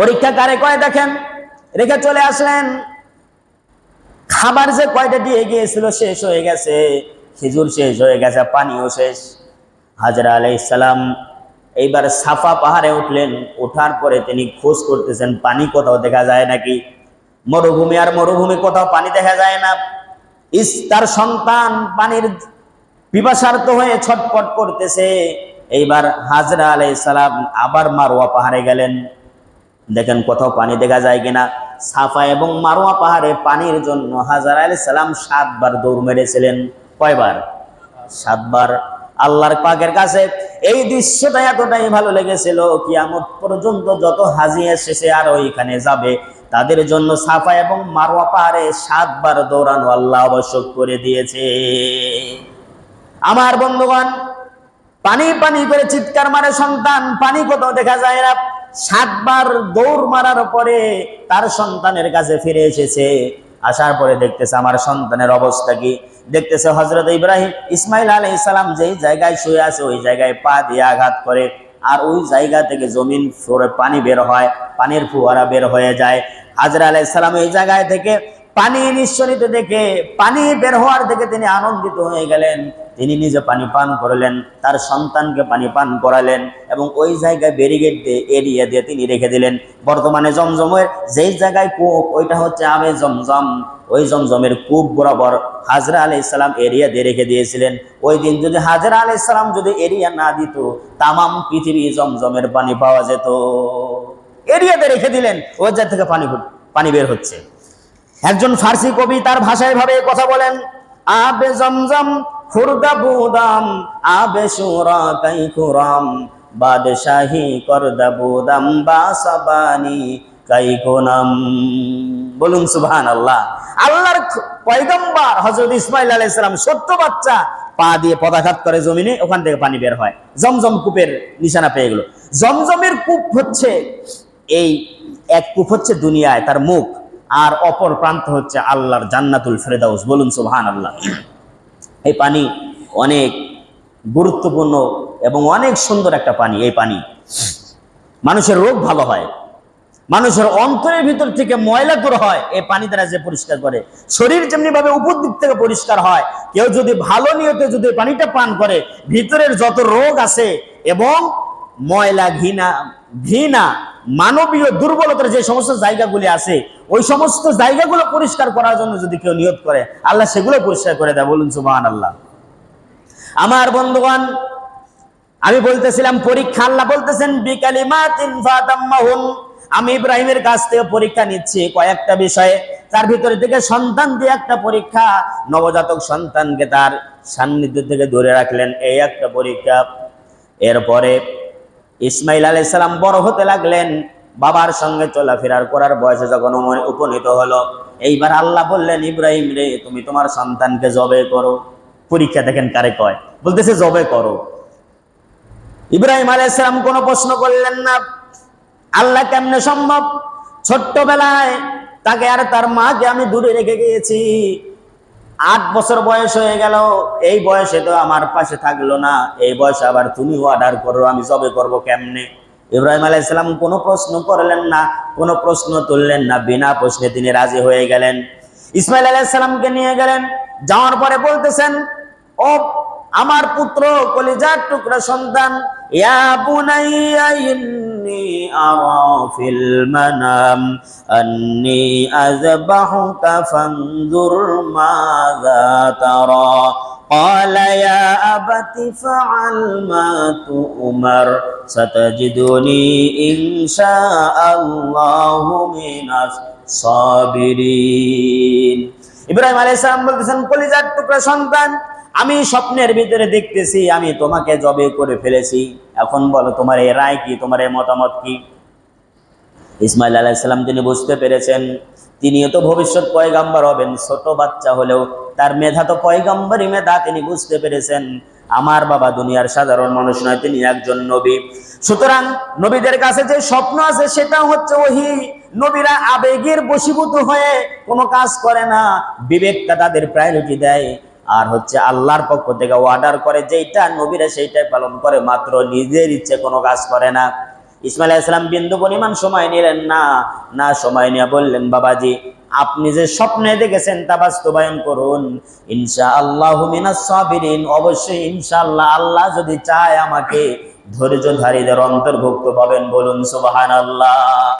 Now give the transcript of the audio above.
পরীক্ষা কারে কয় দেখেন? রেখে চলে আসলেন। খাবার যে কয়টা দিয়ে গিয়েছিল শেষ হয়ে গেছে, খেজুর শেষ হয়ে গেছে, পানিও শেষ। হাজরা আলাই আলাইসালাম এইবার সাফা পাহাড়ে উঠলেন। ওঠার পরে তিনি খোঁজ করতেছেন, পানি কোথাও দেখা যায় নাকি? মরুভূমি আর মরুভূমি কোথাও পানি দেখা যায় না। ইস, তার সন্তান পানির পিপাসার্থ হয়ে ছটপট করতেছে। এইবার হাজরা আলাইসালাম আবার মারোয়া পাহাড়ে গেলেন। দেখেন কোথাও পানি দেখা যায় কিনা। সাফা এবং মারোয়া পাহাড়ে পানির জন্য হাজার আলী সালাম সাতবার দৌড় মেরেছিলেন। কয়বার? সাতবার। আল্লাহর পাকের কাছে এই দৃশ্যটা এতটাই ভালো লেগেছিল কি কিয়ামত পর্যন্ত যত হাজি এসেছে আর ওইখানে যাবে, তাদের জন্য সাফা এবং মারোয়া পাহাড়ে সাতবার দৌড়ানো আল্লাহ আবশ্যক করে দিয়েছে। আমার বন্ধুগণ, পানি পানি করে চিৎকার মারে সন্তান, পানি কোথাও দেখা যায় না। সাতবার দৌড় মারার পরে তার সন্তানের কাছে ফিরে এসেছে। আসার পরে দেখতেছে, আমার সন্তানের অবস্থা কি? দেখতেছে হজরত ইব্রাহিম ইসমাইল আলাই ইসলাম যেই জায়গায় শুয়ে আছে, ওই জায়গায় পা দিয়ে আঘাত করে আর ওই জায়গা থেকে জমিন পানি বের হয়, পানির ফুয়ারা বের হয়ে যায়। হাজরা আলাই ইসলাম এই জায়গায় থেকে পানি নিঃসরিত দেখে, পানি বের হওয়ার দেখে তিনি আনন্দিত হয়ে গেলেন। তিনি নিজে পানি পান করলেন, তার সন্তানকে পানি পান করালেন এবং ওই জায়গায় ব্যারিগেড দিয়ে এরিয়া দিয়ে তিনি রেখে দিলেন। বর্তমানে জমজমের যেই জায়গায় কূপ, ওইটা হচ্ছে আমে জমজম। ওই জমজমের কূপ বরাবর হাজরা আলি ইসলাম এরিয়া দিয়ে রেখে দিয়েছিলেন। ওই দিন যদি হাজরা আলি ইসলাম যদি এরিয়া না দিত, তামাম পৃথিবী জমজমের পানি পাওয়া যেত। এরিয়াতে রেখে দিলেন ওই জায়গা থেকে পানি পানি বের হচ্ছে। একজন ফার্সি কবি তার ভাষায় ভাবে কথা বলেন, আবে জমজম খুরদা বুদাম, আবে সুরা কাই খুরাম। বাদশাহী করদা বুদাম বাসাবানি কাই কোনাম বলুন সুবহান আল্লাহ আল্লাহর পয়গম্বর হজরত ইসমাইল আলাইহিস সালাম সত্য বাচ্চা পা দিয়ে পদাঘাত করে জমিনে, ওখান থেকে পানি বের হয়। জমজম কূপের নিশানা পেয়ে গেল। জমজমের কূপ হচ্ছে, এই এক কূপ হচ্ছে দুনিয়ায় তার মুখ, আর অপর প্রান্ত হচ্ছে আল্লাহর জান্নাতুল ফেরদাউস। বলুন সুবহান আল্লাহ এই পানি অনেক গুরুত্বপূর্ণ এবং অনেক সুন্দর একটা পানি, এই পানি। মানুষের রোগ ভালো হয়। মানুষের অন্তরের ভিতর থেকে ময়লা করে হয়, এই পানি দ্বারা যে পরিষ্কার করে। শরীর যেমনি ভাবে উপর দিক থেকে পরিষ্কার হয়, কেউ যদি ভালো নিয়তে যদি পানিটা পান করে, ভিতরের যত রোগ আছে এবং ময়লা, ঘৃণা ঘৃণা, মানবীয় দুর্বলতার যে সমস্ত জায়গাগুলি আছে, ওই সমস্ত জায়গাগুলো পরিষ্কার করার জন্য যদি কেউ নিয়ত করে, আল্লাহ সেগুলো পরিষ্কার করে দেয়। বলুন সুবাহ আল্লাহ আমার বন্ধুগণ, আমি বলতেছিলাম, পরীক্ষা, আল্লাহ বলতেছেন, বিকালিমাতিন ফাতাম্মাহুন। আমি ইব্রাহিমের কাছ থেকে পরীক্ষা নিচ্ছি কয়েকটা বিষয়ে। তার ভিতরে থেকে সন্তান দিয়ে একটা পরীক্ষা, নবজাতক সন্তানকে তার সান্নিধ্য থেকে দূরে রাখলেন। এই একটা পরীক্ষা। এরপরে ইসমাইল আলাইসালাম বড় হতে লাগলেন, বাবার সঙ্গে চলাফেরার করার বয়সে যখন উপনীত হলো, এইবার আল্লাহ বললেন, ইব্রাহিম রে, তুমি তোমার সন্তানকে জবে করো। পরীক্ষা দেখেন কারে কয়। বলতেছে, জবে করো। ইব্রাহিম আলাইসালাম কোনো প্রশ্ন করলেন না। আল্লাহ কেমনে সম্ভব? ছোট্টবেলায় তাকে আর তার মাকে আমি দূরে রেখে গিয়েছি। আট বছর বয়স হয়ে গেল, এই বয়সে তো আমার পাশে থাকল না, এই বয়সে আবার তুমি অর্ডার করো, আমি জবে করব কেমনে? ইব্রাহিম আলাইসালাম কোনো প্রশ্ন করলেন না, কোনো প্রশ্ন তুললেন না, বিনা প্রশ্নে তিনি রাজি হয়ে গেলেন। ইসমাইল আলাইসালামকে নিয়ে গেলেন, যাওয়ার পরে বলতেছেন, ও আমার পুত্র কলিজার টুকরা সন্তান, ইয়া ইন্নী আরা ফিল মানাম আন্নী আযবাহুকা ফানজুর মাযা তারা قال يا أبت فعل ما تؤمر ستجدني إن شاء الله من الصابرين ইব্রাহিম আলাইহিস সালাম বলতেছেন কলিজার টুকরা সন্তান আমি স্বপ্নের ভিতরে দেখতেছি, আমি তোমাকে জবে করে ফেলেছি। এখন বলো, তোমার এই রায় কি? তোমার এই মতামত কি? ইসমাইল আলাইসাল্লাম তিনি বুঝতে পেরেছেন, তিনিও তো ভবিষ্যৎ পয়গাম্বার হবেন, ছোট বাচ্চা হলেও তার মেধা তো পয়গাম্বারই মেধা, তিনি বুঝতে পেরেছেন। আমার বাবা দুনিয়ার সাধারণ মানুষ নয়, তিনি একজন নবী। সুতরাং নবীদের কাছে যে স্বপ্ন আছে, সেটা হচ্ছে ওহি। নবীরা আবেগের বশীভূত হয়ে কোনো কাজ করে না, বিবেকটা তাদের প্রায়োরিটি দেয়। আর হচ্ছে আল্লাহর পক্ষ থেকে অর্ডার করে, যেইটা নবীরা সেইটাই পালন করে, মাত্র নিজের ইচ্ছে কোনো কাজ করে না। ইসমাইল ইসলাম বিন্দু পরিমাণ সময় নিলেন, না না সময় নিয়ে বললেন, বাবাজি, আপনি যে স্বপ্নে দেখেছেন তা বাস্তবায়ন করুন। ইনশা আল্লাহ অবশ্যই ইনশাআল্লাহ আল্লাহ যদি চায় আমাকে ধৈর্যধারীদের অন্তর্ভুক্ত পাবেন বলুন, সুবহানাল্লাহ।